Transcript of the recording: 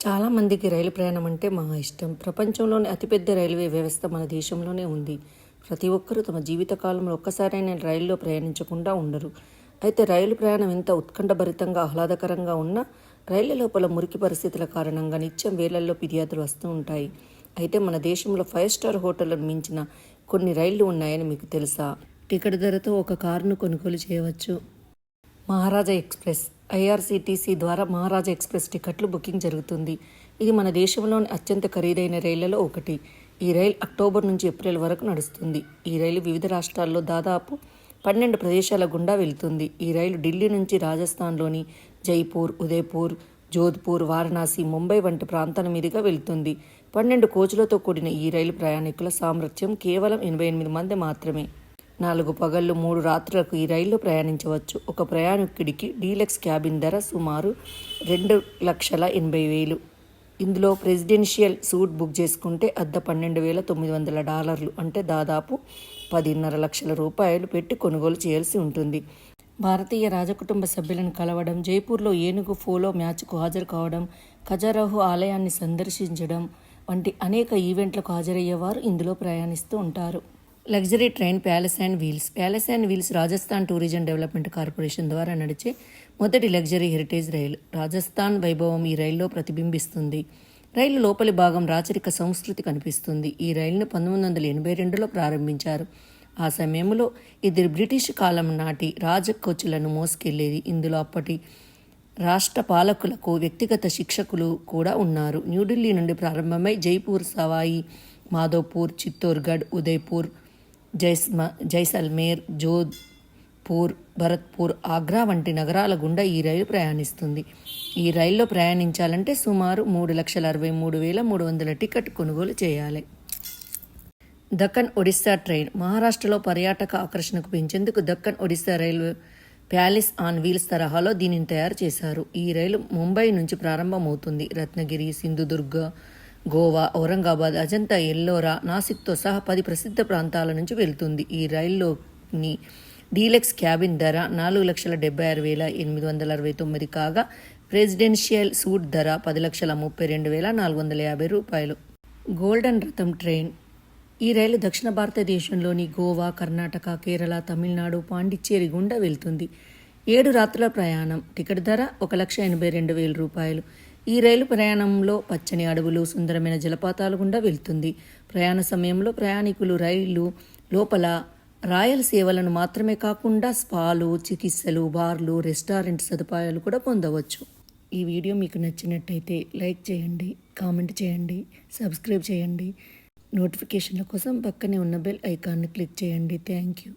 చాలామందికి రైలు ప్రయాణం అంటే మహా ఇష్టం. ప్రపంచంలోని అతిపెద్ద రైల్వే వ్యవస్థ మన దేశంలోనే ఉంది. ప్రతి ఒక్కరూ తమ జీవితకాలంలో ఒక్కసారైనా రైల్లో ప్రయాణించకుండా ఉండరు. అయితే రైలు ప్రయాణం ఎంత ఉత్కంఠభరితంగా ఆహ్లాదకరంగా ఉన్నా రైళ్ళ లోపల మురికి పరిస్థితుల కారణంగా నిత్యం వేలల్లో ఫిర్యాదులు వస్తూ ఉంటాయి. అయితే మన దేశంలో ఫైవ్ స్టార్ హోటళ్ళను మించిన కొన్ని రైళ్ళు ఉన్నాయని మీకు తెలుసా? టికెట్ ధరతో ఒక కారును కొనుగోలు చేయవచ్చు. మహారాజా ఎక్స్ప్రెస్ ఐఆర్సీటీసీ ద్వారా మహారాజా ఎక్స్ప్రెస్ టికెట్లు బుకింగ్ జరుగుతుంది. ఇది మన దేశంలోని అత్యంత ఖరీదైన రైళ్ళలో ఒకటి. ఈ రైలు అక్టోబర్ నుంచి ఏప్రిల్ వరకు నడుస్తుంది. ఈ రైలు వివిధ రాష్ట్రాల్లో దాదాపు పన్నెండు ప్రదేశాల గుండా వెళ్తుంది. ఈ రైలు ఢిల్లీ నుంచి రాజస్థాన్లోని జైపూర్ ఉదయపూర్ జోధ్పూర్ వారణాసి ముంబై వంటి ప్రాంతాల మీదుగా వెళ్తుంది. పన్నెండు కోచ్లతో కూడిన ఈ రైలు ప్రయాణికుల సామర్థ్యం కేవలం ఎనభై ఎనిమిది మంది మాత్రమే. నాలుగు పగళ్ళు మూడు రాత్రులకు ఈ రైల్లో ప్రయాణించవచ్చు. ఒక ప్రయాణికుడికి డీలక్స్ క్యాబిన్ ధర సుమారు రెండు లక్షల ఎనభై వేలు. ఇందులో ప్రెసిడెన్షియల్ సూట్ బుక్ చేసుకుంటే అద్దె పన్నెండు వేల తొమ్మిది వందల డాలర్లు అంటే దాదాపు పదిన్నర లక్షల రూపాయలు పెట్టి కొనుగోలు చేయాల్సి ఉంటుంది. భారతీయ రాజకుటుంబ సభ్యులను కలవడం జైపూర్లో ఏనుగు ఫోలో మ్యాచ్కు హాజరు కావడం ఖజారాహు ఆలయాన్ని సందర్శించడం వంటి అనేక ఈవెంట్లకు హాజరయ్యేవారు ఇందులో ప్రయాణిస్తూ ఉంటారు. Luxury train palace and wheels. Palace and wheels Rajasthan tourism development corporation ద్వారా నడిచే మొదటి లగ్జరీ హెరిటేజ్ రైలు. రాజస్థాన్ వైభవం ఈ రైల్లో ప్రతిబింబిస్తుంది. రైలు లోపలి భాగం రాచరిక సంస్కృతి కనిపిస్తుంది. ఈ రైలును పంతొమ్మిది వందల ఎనభై రెండులో ప్రారంభించారు. ఆ సమయంలో ఇది బ్రిటిష్ కాలం నాటి రాజ కోచ్లను మోసుకెళ్ళేది ఇందులో అప్పటి రాష్ట్ర పాలకులకు వ్యక్తిగత శిక్షకులు కూడా ఉన్నారు. న్యూఢిల్లీ నుండి ప్రారంభమై జైపూర్ సవాయి మాధోపూర్ చిత్తోర్గఢ్ ఉదయ్పూర్ జైస్మ జైసల్మేర్ జోధ్పూర్ భరత్పూర్ ఆగ్రా వంటి నగరాల గుండా ఈ రైలు ప్రయాణిస్తుంది. ఈ రైల్లో ప్రయాణించాలంటే సుమారు మూడు లక్షల అరవై మూడు వేల మూడు వందల టికెట్ కొనుగోలు చేయాలి. దక్కన్ ఒడిస్సా ట్రైన్ మహారాష్ట్రలో పర్యాటక ఆకర్షణకు పెంచేందుకు Deccan odyssey railway palace on wheels తరహాలో దీనిని తయారు చేశారు. ఈ రైలు ముంబై నుంచి ప్రారంభమవుతుంది. రత్నగిరి సింధుదుర్గ గోవా ఔరంగాబాద్ అజంతా ఎల్లోరా నాసిక్తో సహా పది ప్రసిద్ధ ప్రాంతాల నుంచి వెళ్తుంది. ఈ రైల్లోని డీలక్స్ క్యాబిన్ ధర నాలుగు లక్షల డెబ్బై ఆరు వేల ఎనిమిది వందల అరవై తొమ్మిది కాగా ప్రెసిడెన్షియల్ సూట్ ధర పది లక్షల ముప్పై రెండు వేల నాలుగు వందల యాభై రూపాయలు. గోల్డెన్ రథం ట్రైన్. ఈ రైలు దక్షిణ భారతదేశంలోని గోవా కర్ణాటక కేరళ తమిళనాడు పాండిచ్చేరి గుండా వెళ్తుంది. ఏడు రాత్రుల ప్రయాణం. టికెట్ ధర ఒక లక్ష ఎనభై రెండు వేల రూపాయలు. ఈ రైలు ప్రయాణంలో పచ్చని అడవులు సుందరమైన జలపాతాలు గుండా వెళ్తుంది. ప్రయాణ సమయంలో ప్రయాణికులు రైలు లోపల రాయల్ సేవలను మాత్రమే కాకుండా స్పాలు చికిత్సలు బార్లు రెస్టారెంట్ సదుపాయాలు కూడా పొందవచ్చు. ఈ వీడియో మీకు నచ్చినట్టయితే లైక్ చేయండి కామెంట్ చేయండి సబ్స్క్రైబ్ చేయండి. నోటిఫికేషన్ల కోసం పక్కనే ఉన్న బెల్ ఐకాన్ని క్లిక్ చేయండి. Thank you.